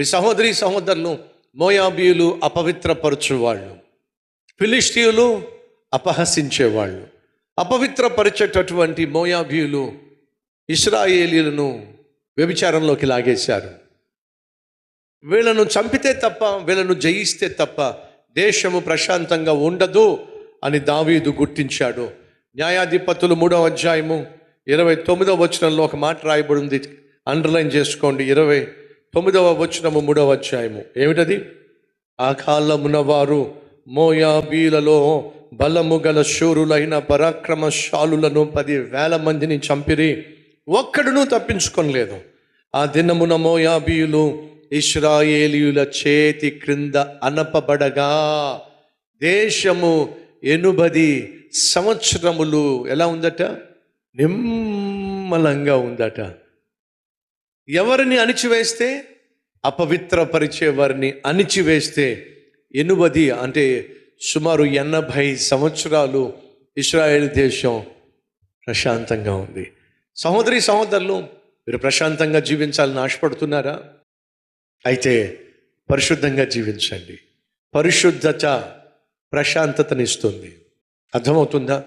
ఈ సహోదరి సహోదరులు మోయాబీయులు అపవిత్రపరచువాళ్ళు ఫిలిస్టీయులు అపహసించేవాళ్ళు. అపవిత్రపరిచేటటువంటి మోయాబీయులు ఇస్రాయేలీలను వ్యభిచారంలోకి లాగేశారు. వీళ్ళను చంపితే తప్ప వీళ్ళను జయిస్తే తప్ప దేశము ప్రశాంతంగా ఉండదు అని దావీదు గుర్తించాడు. న్యాయాధిపతులు మూడవ అధ్యాయము ఇరవై తొమ్మిదవ వచనంలో ఒక మాట రాయబడింది. అండర్లైన్ చేసుకోండి. ఇరవై తొమ్మిదవ వచనము మూడవ అధ్యాయము. ఏమిటది? ఆ కాలమున వారు మోయాబీలలో బలము గల శూరులైన పరాక్రమశాలులను పది వేల మందిని చంపిరి. ఒక్కడును తప్పించుకొనలేదు. ఆ దినమున మోయాబీయులు ఇస్రాయేలీయుల చేతి క్రింద అనపబడగా దేశము ఎనుబది సంవత్సరములు ఎలా ఉందట? నిమ్మలంగా ఉందట. ఎవరిని అణిచివేస్తే? అపవిత్రపరిచే వారిని అణిచివేస్తే ఎనుబది అంటే సుమారు ఎనభై సంవత్సరాలు ఇస్రాయేల్ దేశం ప్రశాంతంగా ఉంది. సహోదరి సహోదరులు మీరు ప్రశాంతంగా జీవించాలని ఆశపడుతున్నారా? అయితే పరిశుద్ధంగా జీవించండి. పరిశుద్ధత ప్రశాంతతనిస్తుంది. అర్థమవుతుందా?